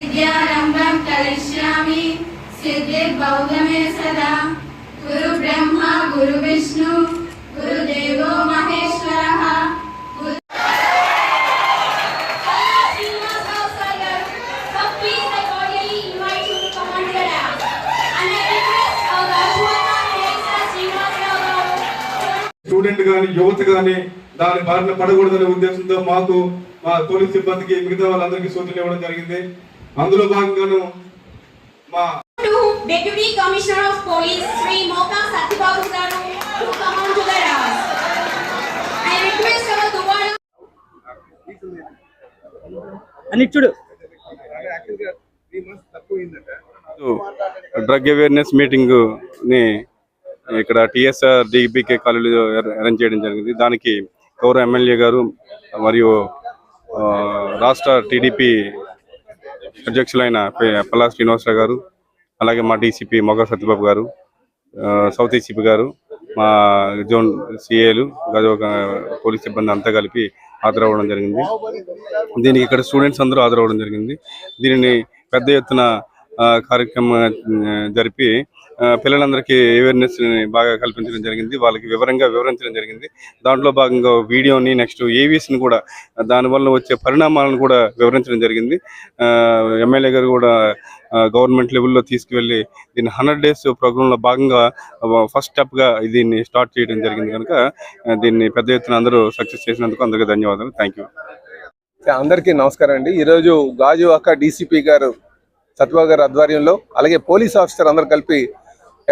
విద్యారంభం కలిష్యామి సిద్ధి student కానీ యువత కానీ దాని బారిన పడకూడదనే ఉద్దేశంతో మాకు మా తొలి సిబ్బందికి మిగతా వాళ్ళందరికీ సూచన ఇవ్వడం జరిగింది. అందులో భాగంగాను మా deputy commissioner of police Shri Moka Satyababu గారు డ్రగ్ అవేర్నెస్ మీటింగ్ని ఇక్కడ టిఎస్ఆర్ డిబికే కాలేజీలో అరేంజ్ చేయడం జరిగింది. దానికి గౌరవ ఎమ్మెల్యే గారు మరియు రాష్ట్ర టీడీపీ అధ్యక్షులైన పల్లా శ్రీనివాసరావు గారు అలాగే మా డీసీపీ మొగ సత్యబాబు గారు సౌత్ ఏసీపీ గారు మా జోన్ సిఏలు గజ పోలీస్ సిబ్బంది అంతా కలిపి హాజరవ్వడం జరిగింది. దీనికి ఇక్కడ స్టూడెంట్స్ అందరూ హాజరవ్వడం జరిగింది. దీనిని పెద్ద ఎత్తున కార్యక్రమం జరిపి పిల్లలందరికీ అవేర్నెస్ బాగా కల్పించడం జరిగింది. వాళ్ళకి వివరంగా వివరించడం జరిగింది. దాంట్లో భాగంగా వీడియోని నెక్స్ట్ ఏవీస్ని కూడా దానివల్ల వచ్చే పరిణామాలను కూడా వివరించడం జరిగింది. ఆ, ఎమ్మెల్యే గారు కూడా గవర్నమెంట్ లెవెల్లో తీసుకువెళ్ళి దీన్ని హండ్రెడ్ డేస్ ప్రోగ్రాంలో భాగంగా ఫస్ట్ స్టెప్గా దీన్ని స్టార్ట్ చేయడం జరిగింది కనుక దీన్ని పెద్ద ఎత్తున అందరూ సక్సెస్ చేసినందుకు అందరికీ ధన్యవాదాలు. థ్యాంక్ యూ అందరికీ నమస్కారం అండి. ఈరోజు గాజువాక డీసీపీ గారు సత్యబాబు గారి ఆధ్వర్యంలో అలాగే పోలీస్ ఆఫీసర్ అందరు కలిపి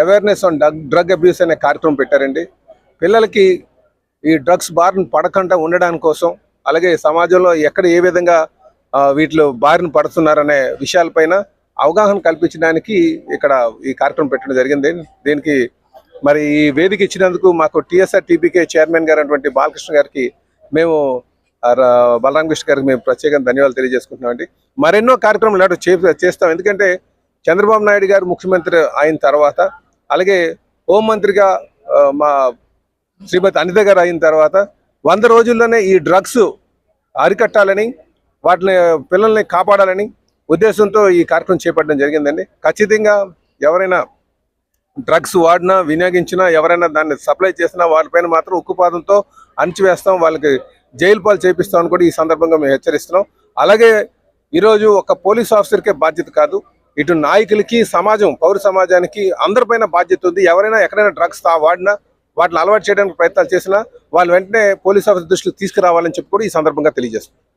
awareness on drug drug abuse అనే కార్యక్రమం పెట్టారండి. పిల్లలకి ఈ డ్రగ్స్ బారిన పడకుండా ఉండడానికి కోసం అలాగే సమాజంలో ఎక్కడ ఏ విధంగా వీటిలో బారిన పడుతున్నారనే విషయాలపైన అవగాహన కల్పించడానికి ఇక్కడ ఈ కార్యక్రమం పెట్టడం జరిగింది. దీనికి మరి ఈ వేదిక ఇచ్చినందుకు మాకు టీఎస్ఆర్ టీపీకే చైర్మన్ గారు అటువంటి బాలకృష్ణ గారికి మేము బలరామ కృష్ణ గారికి మేము ప్రత్యేకంగా ధన్యవాదాలు తెలియజేసుకుంటున్నామండి మరెన్నో కార్యక్రమాలు ఇలాంటి చేస్తాం. ఎందుకంటే చంద్రబాబు నాయుడు గారు ముఖ్యమంత్రి అయిన తర్వాత అలాగే హోంమంత్రిగా మా శ్రీమతి అనిత గారు అయిన తర్వాత వంద రోజుల్లోనే ఈ డ్రగ్స్ అరికట్టాలని వాటిని పిల్లల్ని కాపాడాలని ఉద్దేశంతో ఈ కార్యక్రమం చేపట్టడం జరిగిందండి. ఖచ్చితంగా ఎవరైనా డ్రగ్స్ వాడినా వినియోగించినా ఎవరైనా దాన్ని సప్లై చేసినా వాళ్ళపైన మాత్రం ఉక్కుపాదంతో అణిచివేస్తాం. వాళ్ళకి జైలు పాలు చేపిస్తామని కూడా ఈ సందర్భంగా మేము హెచ్చరిస్తున్నాం. అలాగే ఈరోజు ఒక పోలీస్ ఆఫీసర్కే బాధ్యత కాదు. ఇటు నాయకులకి సమాజం పౌర సమాజానికి అందరిపైన బాధ్యత ఉంది. ఎవరైనా ఎక్కడైనా డ్రగ్స్ తా వాడినా వాటిని అలవాటు చేయడానికి ప్రయత్నాలు చేసినా వాళ్ళు వెంటనే పోలీస్ ఆఫీసర్ దృష్టికి తీసుకురావాలని చెప్పి కూడా ఈ సందర్భంగా తెలియజేస్తున్నారు